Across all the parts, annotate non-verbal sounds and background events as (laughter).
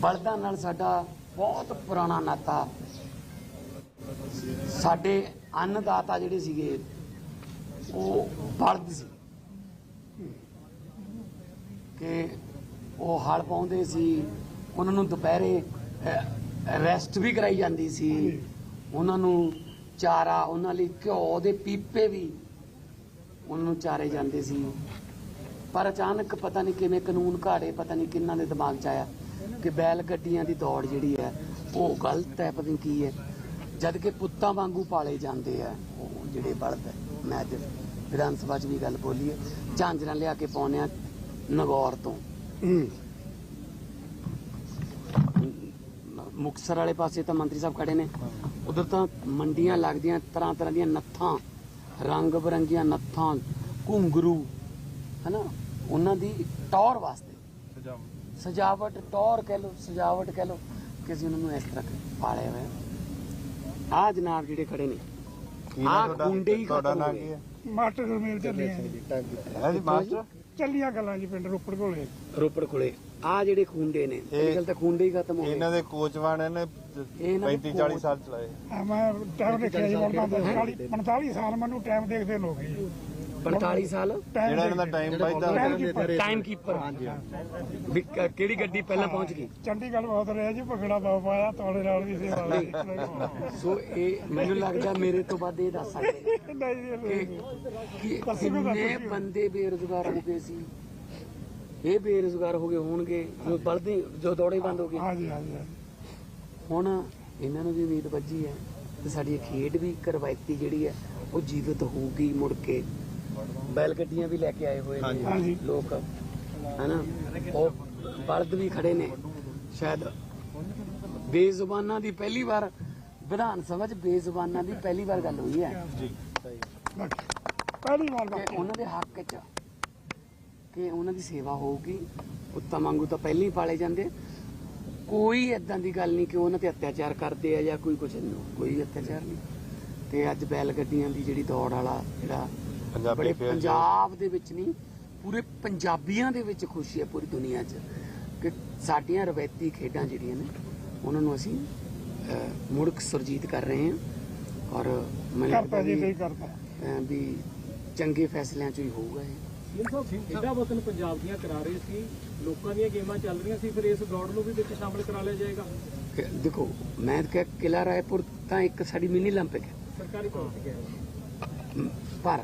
ਬਲਦਾਂ ਨਾਲ ਸਾਡਾ ਬਹੁਤ ਪੁਰਾਣਾ ਨਾਤਾ। ਸਾਡੇ ਅੰਨਦਾਤਾ ਜਿਹੜੇ ਸੀਗੇ, ਉਹ ਬਲਦ ਸੀ। ਕਿ ਉਹ ਹਲ ਪਾਉਂਦੇ ਸੀ, ਉਹਨਾਂ ਨੂੰ ਦੁਪਹਿਰੇ ਰੈਸਟ ਵੀ ਕਰਾਈ ਜਾਂਦੀ ਸੀ। ਉਹਨਾਂ ਨੂੰ ਚਾਰਾ, ਉਹਨਾਂ ਲਈ ਘਿਓ ਦੇ ਪੀਪੇ ਵੀ ਉਹਨਾਂ ਨੂੰ ਚਾਰੇ ਜਾਂਦੇ ਸੀ। ਪਰ ਅਚਾਨਕ ਪਤਾ ਨਹੀਂ ਕਿਵੇਂ ਕਾਨੂੰਨ ਘਾੜੇ, ਪਤਾ ਨਹੀਂ ਕਿੰਨਾਂ ਦੇ ਦਿਮਾਗ 'ਚ ਆਇਆ ਕਿ ਬੈਲ ਗੱਡੀਆਂ ਦੀ ਦੌੜ ਜਿਹੜੀ ਹੈ, ਉਹ ਗਲਤ ਹੈ, ਪਤਾ ਨਹੀਂ ਕੀ ਹੈ। ਜਦ ਕਿ ਪੁੱਤਾਂ ਵਾਂਗੂ ਪਾਲੇ ਜਾਂਦੇ ਆ, ਉਹ ਜਿਹੜੇ ਬਲਦ ਮੈਂ ਅੱਜ ਵਿਧਾਨ ਸਭਾ 'ਚ ਵੀ ਗੱਲ ਬੋਲੀ ਹੈ ਝਾਂਜਰਾਂ ਲਿਆ ਕੇ ਪਾਉਂਦੇ ਆ ਨਗੌਰ ਤੋਂ। ਮੁਕਸਰ ਵਾਲੇ ਪਾਸੇ ਤਾਂ ਮੰਤਰੀ ਸਾਹਿਬ ਖੜੇ ਨੇ। ਉਧਰ ਤਾਂ ਮੰਡੀਆਂ ਲੱਗਦੀਆਂ ਤਰ੍ਹਾਂ ਤਰ੍ਹਾਂ ਦੀਆਂ ਨੱਥਾਂ ਰੰਗ ਬਰੰਗੀਆਂ ਨੱਥਾਂ, ਘੁੰਗਰੂ, ਹਨਾ? ਉਹਨਾਂ ਦੀ ਟੌਰ ਵਾਸਤੇ। ਸਜਾਵਟ। ਟੌਰ ਕਹਿ ਲੋ ਸਜਾਵਟ ਕਹਿ ਲੋ ਕਿ ਅਸੀਂ ਉਹਨਾਂ ਨੂੰ ਇਸ ਤਰ੍ਹਾਂ ਪਾਲੇ ਹੋਏ ਆ ਜਨਾਬ ਜਿਹੜੇ ਖੜੇ ਨੇ ਆਹ ਖੁੰਡੇ ਹੀ ਤੁਹਾਡਾ ਖਤਮ ਹੋ ਨਾਂ ਗਏ। ਕੀ ਹੈ? ਮਾਸਟਰ ਗੁਰਮੇਲ ਚੱਲੀਆਂ। ਹੈ ਜੀ ਮਾਸਟਰ? ਚੱਲੀਆਂ ਗੱਲਾਂ ਜੀ ਪਿੰਡ ਰੋਪੜ ਕੋਲੇ। ਰੋਪੜ ਕੋਲੇ। ਆ ਜਿਹੜੇ ਖੁੰਡੇ ਨੇ ਗੱਲ ਤਾਂ ਖੁੰਡੇ ਹੀ ਖਤਮ ਹੋ ਗਏ। ਇਹਨਾਂ ਦੇ ਕੋਚਵਾਨ ਨੇ ਇਹਨਾਂ ਦੇ 35 40 ਸਾਲ ਚਲਾਏ। ਆ ਮੈਂ ਟਾਈਮ ਦੇਖਿਆ ਜੀ ਵੜਦਾ 45 45 ਸਾਲ ਮੈਨੂੰ ਟਾਈਮ ਦੇਖਦੇ ਲੋਕ ਜੀ। 45 ਸਾਲ। ਜਿਹੜਾ ਇਹਨਾਂ ਦਾ ਟਾਈਮ ਬਚਦਾ ਟਾਈਮ ਕੀਪਰ ਕੀਪਰ ਵੀ ਕ- ਕਿਹੜੀ ਗੱਡੀ ਪਹਿਲਾਂ ਪਹੁੰਚ ਗਈ? ਚੰਡੀਗੜ੍ਹ ਬਹੁਤ ਰਿਹਾ ਜੀ ਭਗੜਾ ਬਾਬਾ ਪਾਇਆ ਤੁਹਾਡੇ ਨਾਲ ਵੀ ਸੇਵਾ ਲਈ ਸੋ ਇਹ ਮੈਨੂੰ ਲੱਗਦਾ ਮੇਰੇ ਤੋਂ ਵੱਧ ਇਹ ਦੱਸ ਸਕਦੇ (laughs) ਨਹੀਂ ਜੀ, ਕਿ ਕਿ ਦੱਸੋ ਮੈਂ ਕਿੰਨੇ ਦੱਸੋ। ਬੰਦੇ ਬੇਰੁਜ਼ਗਾਰ ਹੋ ਗਏ ਸੀ? ਇਹ ਬੇਰੁਜ਼ਗਾਰ ਹੋ ਗਏ ਹੋਣਗੇ ਜੋ ਬਲਦੇ ਜੋ ਦੌੜੇ ਬੰਦ ਹੋ ਗਏ। ਹਾਂਜੀ ਹਾਂਜੀ ਹੁਣ ਇਹਨਾਂ ਨੂੰ ਵੀ ਉਮੀਦ ਵੱਜੀ ਹੈ ਕਿ ਸਾਡੀ ਇਹ ਖੇਡ ਵੀ ਇੱਕ ਰਵਾਇਤੀ ਜਿਹੜੀ ਹੈ ਉਹ ਜੀਵਤ ਹੋਊਗੀ ਮੁੜ ਕੇ। ਬੈਲ ਗੱਡੀਆਂ ਵੀ ਲੈ ਕੇ ਆਏ ਹੋਏ ਨੇ। ਲੋਕ ਹਨਾ? ਉਹ ਬਲਦ ਵੀ ਖੜੇ ਨੇ। ਸ਼ਾਇਦ ਬੇਜ਼ੁਬਾਨਾਂ ਦੀ ਪਹਿਲੀ ਵਾਰ ਵਿਧਾਨ ਸਭਾ 'ਚ ਬੇਜ਼ੁਬਾਨਾਂ ਦੀ ਪਹਿਲੀ ਵਾਰ ਗੱਲ ਹੋਈ ਹੈ। ਪਹਿਲੀ ਵਾਰ ਉਹਨਾਂ ਦੇ ਹੱਕ 'ਚ ਕਿ ਉਹਨਾਂ ਦੀ ਸੇਵਾ ਹੋਊਗੀ ਪੁੱਤਾਂ ਵਾਂਗੂ ਤਾਂ ਪਹਿਲਾਂ ਹੀ ਪਾਲੇ ਜਾਂਦੇ। ਕੋਈ ਇਦਾਂ ਦੀ ਗੱਲ ਨਹੀਂ ਕਿ ਉਹਨਾਂ ਤੇ ਅਤਿਆਚਾਰ ਕਰਦੇ ਆ ਜਾਂ ਕੋਈ ਕੁਝ ਨਹੀਂ ਕੋਈ ਅਤਿਆਚਾਰ ਨਹੀਂ। ਤੇ ਅੱਜ ਬੈਲ ਗੱਡੀਆਂ ਦੀ ਜਿਹੜੀ ਦੌੜ ਵਾਲਾ ਜਿਹੜਾ ਪੰਜਾਬੀ ਬੜੇ ਫੇਰ ਪੰਜਾਬ ਦੇ ਵਿੱਚ ਨਹੀਂ ਪੂਰੇ ਪੰਜਾਬੀਆਂ ਦੇ ਵਿੱਚ ਖੁਸ਼ੀ ਹੈ ਪੂਰੀ ਦੁਨੀਆ 'ਚ ਕਿ ਸਾਡੀਆਂ ਰਵਾਇਤੀ ਖੇਡਾਂ ਜਿਹੜੀਆਂ ਨੇ ਉਹਨਾਂ ਨੂੰ ਅਸੀਂ ਅਹ, ਮੁੜ ਸੁਰਜੀਤ ਕਰ ਰਹੇ ਹਾਂ ਔਰ ਮੈਨੂੰ ਲੱਗਦਾ ਕਰਤਾ ਜੀ ਵੀ ਸਹੀ ਕਰਤਾ ਅਹ ਵੀ ਚੰਗੇ ਫੈਸਲਿਆਂ ਚ ਹੀ ਹੋਊਗਾ ਇਹ ਖੇਡਾਂ ਵਤਨ ਪੰਜਾਬ ਦੀਆਂ ਕਰਾ ਰਹੇ ਸੀ ਲੋਕਾਂ ਦੀਆਂ ਗੇਮਾਂ ਚੱਲ ਰਹੀਆਂ ਸੀ ਫਿਰ ਇਸ ਦੌੜ ਨੂੰ ਵੀ ਵਿੱਚ ਸ਼ਾਮਲ ਕਰਾ ਲਿਆ ਜਾਏਗਾ ਕਿ ਦੇਖੋ ਮੈਂ ਤਾਂ ਕਿਹਾ ਕਿਲਾ ਰਾਏਪੁਰ ਤਾਂ ਇੱਕ ਸਾਡੀ ਮਿਨੀ 올림픽 ਹੈ ਸਰਕਾਰੀ ਤੌਰ ਤੇ ਕਿਹਾ ਮ, ਪਰ ਅਹ,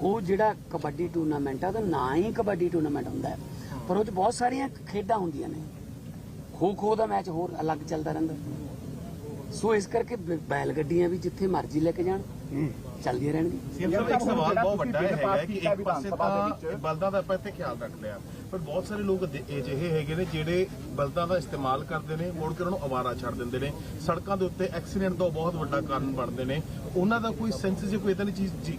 ਉਹ ਜਿਹੜਾ ਕਬੱਡੀ ਟੂਰਨਾਮੈਂਟ ਆ ਉਹਦਾ ਨਾਂ ਹੀ ਕਬੱਡੀ ਟੂਰਨਾਮੈਂਟ ਹੁੰਦਾ ਹੈ। ਪਰ ਉਹ ਚ ਬਹੁਤ ਸਾਰੀਆਂ ਖੇਡਾਂ ਹੁੰਦੀਆਂ ਨੇ। ਖੋ ਖੋ ਦਾ ਮੈਚ ਹੋਰ ਅਲੱਗ ਚੱਲਦਾ ਰਹਿੰਦਾ। ਸੋ ਇਸ ਕਰਕੇ ਬੈਲ ਗੱਡੀਆਂ ਵੀ ਜਿੱਥੇ ਮਰਜ਼ੀ ਲੈ ਕੇ ਜਾਣ ਚੱਲਦੀਆਂ ਰਹਿਣਗੀਆਂ। ਇੱਕ ਸਵਾਲ ਬਹੁਤ ਵੱਡਾ ਹੈਗਾ ਕਿ ਇੱਕ ਪਾਸੇ ਤਾਂ ਬਲਦਾਂ ਦਾ ਆਪਾਂ ਇੱਥੇ ਖਿਆਲ ਰੱਖਦੇ ਆ ਪਰ ਬਹੁਤ ਸਾਰੇ ਲੋਕ ਅਜਿ- ਅਜਿਹੇ ਹੈਗੇ ਨੇ ਜਿਹੜੇ ਬਲਦਾਂ ਦਾ ਇਸਤੇਮਾਲ ਕਰਦੇ ਨੇ ਮੁੜ ਕੇ ਉਹਨਾਂ ਨੂੰ ਅਵਾਰਾ ਛੱਡ ਦਿੰਦੇ ਨੇ। ਸੜਕਾਂ ਦੇ ਉੱਤੇ ਐਕਸੀਡੈਂਟ ਦਾ ਬਹੁਤ ਵੱਡਾ ਕਾਰਨ ਬਣਦੇ ਨੇ। ਉਹਨਾਂ ਦਾ ਕੋਈ ਸੈਂਸ ਜੇ ਕੋਈ ਇਦਾਂ ਦੀ ਚੀਜ਼ ਜੀ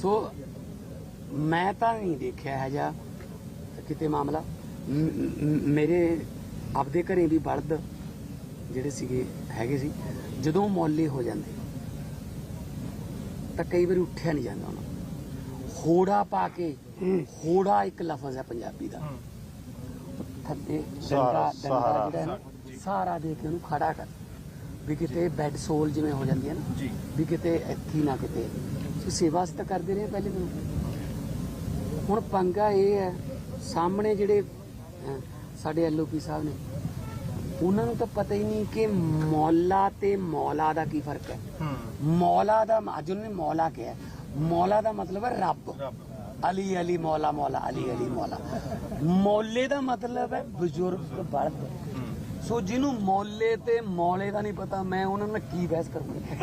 ਸੋ ਮੈਂ ਤਾਂ ਨਹੀਂ ਦੇਖਿਆ ਹੈ ਜਾਂ ਕਿਤੇ ਮਾਮਲਾ। ਮੇਰੇ ਆਪਦੇ ਘਰੇ ਵੀ ਬਲਦ ਜਿਹੜੇ ਸੀਗੇ ਹੈਗੇ ਸੀ ਜਦੋਂ ਮੌਲੇ ਹੋ ਜਾਂਦੇ ਤਾਂ ਕਈ ਵਾਰੀ ਉੱਠਿਆ ਨਹੀਂ ਜਾਂਦਾ ਉਹਨਾਂ। ਹੋੜਾ ਪਾ ਕੇ ਹੋੜਾ ਇੱਕ ਲਫ਼ਜ਼ ਹੈ ਪੰਜਾਬੀ ਦਾ। ਥੱਲੇ ਡੰਡਾ ਡੰਡਾ ਸਹਾਰਾ। ਜਿਹੜਾ ਹੈ ਨਾ ਸਹਾਰਾ ਦੇ ਕੇ ਉਹਨੂੰ ਖੜਾ ਕਰ। ਵੀ ਕਿਤੇ ਬੈੱਡ ਸੋਲ ਜਿਵੇਂ ਹੋ ਜਾਂਦੀ ਹੈ ਨਾ ਜੀ। ਵੀ ਕਿਤੇ ਇੱਥੇ ਨਾ ਕਿਤੇ। ਸੇਵਾ ਅਸੀਂ ਤਾਂ ਕਰਦੇ ਰਹੇ ਪਹਿਲੇ ਦਿਨ। ਹੁਣ ਪੰਗਾ ਇਹ ਹੈ ਸਾਹਮਣੇ ਜਿਹੜੇ ਸਾਡੇ ਐਲਓਪੀ ਸਾਹਿਬ ਨੇ ਉਹਨਾਂ ਨੂੰ ਤਾਂ ਪਤਾ ਹੀ ਨਹੀਂ ਕਿ ਮੌਲਾ ਤੇ ਮੌਲਾ ਦਾ ਕੀ ਫ਼ਰਕ ਹੈ। ਮੌਲਾ ਦਾ ਅੱਜ ਉਹਨੇ ਮੌਲਾ ਕਿਹਾ। ਮੌਲਾ ਦਾ ਮਤਲਬ ਹੈ ਰੱਬ। ਅਲੀ ਅਲੀ ਮੌਲਾ ਮੌਲਾ ਅਲੀ ਅਲੀ ਮੌਲਾ। ਮੌਲੇ ਦਾ ਮਤਲਬ ਹੈ ਬਜ਼ੁਰਗ ਬਲਦ ਸੋ ਜਿਹਨੂੰ ਮੌਲੇ ਤੇ ਮੌਲੇ ਦਾ ਨਹੀਂ ਪਤਾ ਮੈਂ ਉਹਨਾਂ ਨਾਲ ਕੀ ਬਹਿਸ ਕਰੂੰਗਾ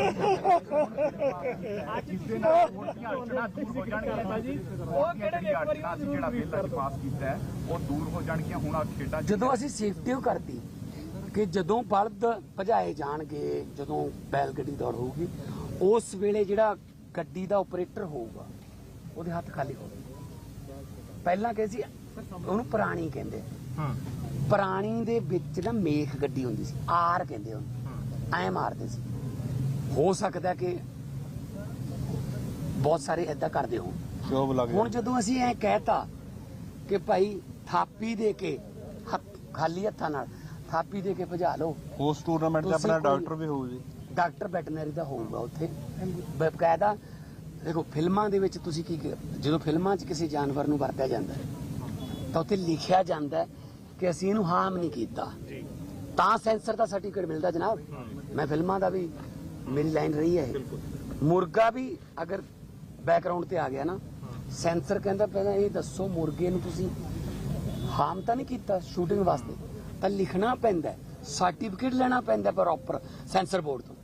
ਉਹ ਕਿਹੜੇ ਇੱਕ ਵਾਰੀ ਅਸੀਂ ਜਿਹੜਾ ਬਿੱਲ ਅੱਜ ਪਾਸ ਕੀਤਾ ਹੈ ਉਹ ਦੂਰ ਹੋ ਜਾਣਗੀਆਂ। ਹੁਣ ਆ ਖੇਡਾਂ ਜਦੋਂ ਅਸੀਂ ਸੇਫਟੀ ਉਹ ਕਰਤੀ ਕਿ ਜਦੋਂ ਬਲਦ ਭਜਾਏ ਜਾਣਗੇ ਜਦੋਂ ਬੈਲ ਗੱਡੀ ਦੌੜ ਹੋਊਗੀ ਉਸ ਵੇਲੇ ਜਿਹੜਾ ਗੱਡੀ ਦਾ ਆਪਰੇਟਰ ਹੋਊਗਾ ਉਹਦੇ ਹੱਥ ਖਾਲੀ ਹੋਣਗੇ ਪਹਿਲਾਂ ਕਹੇ ਸੀ ਉਹਨੂੰ ਪ੍ਰਾਣੀ ਕਹਿੰਦੇ। ਪ੍ਰਾਣੀ ਦੇ ਵਿੱਚ ਨਾ ਮੇਖ ਗੱਡੀ ਹੁੰਦੀ ਸੀ ਆਰ ਕਹਿੰਦੇ ਉਹਨੂੰ। ਐ ਮਾਰਦੇ ਸੀ। ਹੋ ਸਕਦਾ ਕਿ ਬਹੁਤ ਸਾਰੇ ਏਦਾਂ ਕਰਦੇ ਹੋਣ। ਸ਼ੋਭ ਲੱਗ ਹੁਣ ਜਦੋਂ ਅਸੀਂ ਐ ਕਹਿਤਾ ਕਿ ਭਾਈ ਥਾਪੀ ਦੇ ਕੇ ਖਾਲੀ ਹੱਥਾਂ ਨਾਲ ਥਾਪੀ ਦੇ ਕੇ ਭਜਾ ਲਓ। ਉਸ ਟੂਰਨਾਮੈਂਟ ਤੁਸੀਂ ਆਪਣਾ ਡਾਕਟਰ ਵੀ ਹੋਊ ਜੀ ਡਾਕਟਰ ਵੈਟਰਨਰੀ ਦਾ ਹੋਊਗਾ ਉੱਥੇ। ਬਕਾਇਦਾ ਦੇਖੋ ਫਿਲਮਾਂ ਦੇ ਵਿੱਚ ਤੁਸੀਂ ਕੀ- ਜਦੋਂ ਫਿਲਮਾਂ 'ਚ ਕਿਸੇ ਜਾਨਵਰ ਨੂੰ ਵਰਤਿਆ ਜਾਂਦਾ ਹੈ ਤਾਂ ਉੱਥੇ ਲਿਖਿਆ ਜਾਂਦਾ ਹੈ ਕਿ ਅਸੀਂ ਇਹਨੂੰ ਹਾਰਮ ਨਹੀਂ ਕੀਤਾ। ਤਾਂ ਸੈਂਸਰ ਦਾ ਸਰਟੀਫਿਕੇਟ ਮਿਲਦਾ ਜਨਾਬ। ਮੈਂ ਫਿਲਮਾਂ ਦਾ ਵੀ ਮੇਰੀ ਲਾਈਨ ਰਹੀ ਹੈ। ਮੁਰਗਾ ਵੀ ਅਗਰ ਬੈਕਗ੍ਰਾਉਂਡ ਤੇ ਆ ਗਿਆ ਨਾ ਸੈਂਸਰ ਕਹਿੰਦਾ ਪਹਿਲਾਂ ਇਹ ਦੱਸੋ ਮੁਰਗੇ ਨੂੰ ਤੁਸੀਂ ਹਾਰਮ ਤਾਂ ਨਹੀਂ ਕੀਤਾ ਸ਼ੂਟਿੰਗ ਵਾਸਤੇ? ਤਾਂ ਲਿਖਣਾ ਪੈਂਦਾ ਸਰਟੀਫਿਕੇਟ ਲੈਣਾ ਪੈਂਦਾ ਪ੍ਰੋਪਰ ਸੈਂਸਰ ਬੋਰਡ ਤੋਂ।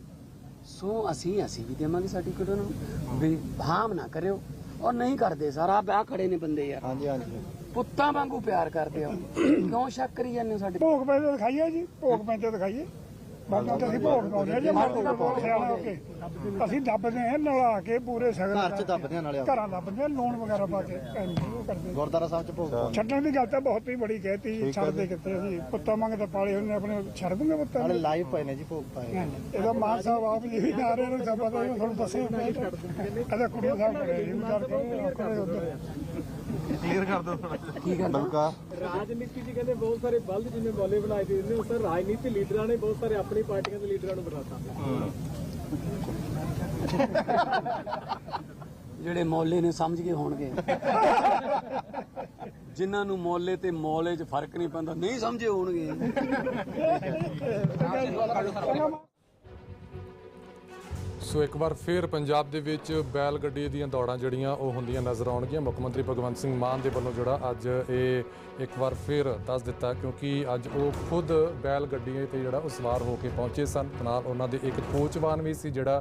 ਸੋ ਅਸੀਂ ਅਸੀਂ ਵੀ ਦੇਵਾਂਗੇ ਸਰਟੀਫਿਕੇਟ ਉਹਨੂੰ ਵੀ ਹਾਮ ਨਾ ਕਰਿਓ। ਔਰ ਨਹੀਂ ਕਰਦੇ ਸਾਰਾ ਵਿਆਹ ਖੜੇ ਨੇ ਬੰਦੇ ਯਾਰ। ਹਾਂਜੀ ਹਾਂਜੀ। ਪੁੱਤਾਂ ਵਾਂਗੂ ਪਿਆਰ ਕਰਦੇ ਹੋ। ਕਿਉਂ ਸ਼ੱਕ ਕਰੀ ਜਾਂਦੇ ਹੋ ਸਾਡੇ ਤੇ? ਭੋਗ ਪੈਂਦੇ ਦਿਖਾਈਏ ਜੀ ਭੋਗ ਪੈਂਦੇ ਦਿਖਾਈਏ। ਬਾਕੀ ਤਾਂ ਅਸੀਂ ਭੋਗ ਪਾਉਂਦੇ ਆ ਜੀ ਮਾਰਦੇ ਦਾ ਬਹੁਤ ਖਿਆਲ ਹੋ ਕੇ। ਅਸੀਂ ਦੱਬਦੇ ਆ ਨਲਾ ਕੇ ਪੂਰੇ ਸਗਨ ਘਰ ਚ ਦੱਬਦੇ ਆ ਨਾਲੇ ਘਰਾਂ ਦੱਬਦੇ ਆ ਲੂਣ ਵਗੈਰਾ ਪਾ ਕੇ ਐਂ ਉਹ ਕਰਦੇ ਗੁਰਦਾਰਾ ਸਾਹਿਬ ਚ ਭੋਗ ਛੱਡਣ ਦੀ ਗੱਲ ਤਾਂ ਬਹੁਤ ਹੀ ਬੜੀ ਕਹਿਤੀ ਛੱਡ ਦੇ ਕਿਤੇ ਅਸੀਂ? ਪੁੱਤਾਂ ਮੰਗ ਤਾਂ ਪਾਲੇ ਹੁੰਦੇ ਆਪਣੇ ਛੱਡ ਦੂੰਗੇ ਪੁੱਤਾਂ ਨਾਲੇ ਨੂੰ। ਲਾਈਵ ਪਏ ਨੇ ਜੀ ਭੋਗ ਪਾਏ ਇਹਦਾ ਮਾਨ ਸਾਹਿਬ ਆਪ ਜੀ ਵੀ ਨਾ ਰਹੇ ਨੂੰ ਸਭ ਪਤਾ ਹੀ ਤੁਹਾਨੂੰ ਦੱਸੇ ਇਹਦਾ ਕੁੜੀ ਸਾਹਿਬ ਕਰੇ ਜੀ ਵਿਚਾਰ ਕਰੇ ਉੱਧਰ ਕਲੀਅਰ ਕਰ ਦਿਓ ਥੋੜਾ ਕੀ ਗੱਲ? ਬਲਕਾ ਰਾਜਨੀਤੀ ਜੀ ਕਹਿੰਦੇ ਬਹੁਤ ਸਾਰੇ ਬਲਦ ਜਿਵੇਂ ਬੋਲੇ ਬਣਾਏ ਦੇ ਨੇ ਉਸ ਤਰ੍ਹਾਂ ਰਾਜਨੀਤੀ ਲੀਡਰਾਂ ਨੇ ਬਹੁਤ ਸਾਰੇ ਆਪਣੀ ਪਾਰਟੀਆਂ ਦੇ ਲੀਡਰਾਂ ਨੂੰ ਬਣਾਤਾ। ਜਿਹੜੇ ਮੌਲੇ ਨੇ ਸਮਝ ਗਏ ਹੋਣਗੇ। ਜਿਨ੍ਹਾਂ ਨੂੰ ਮੌਲੇ ਤੇ ਮੌਲੇ 'ਚ ਫ਼ਰਕ ਨਹੀਂ ਪੈਂਦਾ ਨਹੀਂ ਸਮਝੇ ਹੋਣਗੇ। (laughs) ਸੋ ਇੱਕ ਵਾਰ ਫਿਰ ਪੰਜਾਬ ਦੇ ਵਿੱਚ ਬੈਲ ਗੱਡੀ ਦੀਆਂ ਦੌੜਾਂ ਜਿਹੜੀਆਂ ਉਹ ਹੁੰਦੀਆਂ ਨਜ਼ਰ ਆਉਣਗੀਆਂ। ਮੁੱਖ ਮੰਤਰੀ ਭਗਵੰਤ ਸਿੰਘ ਮਾਨ ਦੇ ਵੱਲੋਂ ਜਿਹੜਾ ਅੱਜ ਇਹ ਇੱਕ ਵਾਰ ਫਿਰ ਦੱਸ ਦਿੱਤਾ ਕਿਉਂਕਿ ਅੱਜ ਉਹ ਖੁਦ ਬੈਲ ਗੱਡੀ ਤੇ ਜਿਹੜਾ ਉਹ ਸਵਾਰ ਹੋ ਕੇ ਪਹੁੰਚੇ ਸਨ। ਨਾਲ ਉਹਨਾਂ ਦੇ ਇੱਕ ਕੋਚਵਾਨ ਵੀ ਸੀ ਜਿਹੜਾ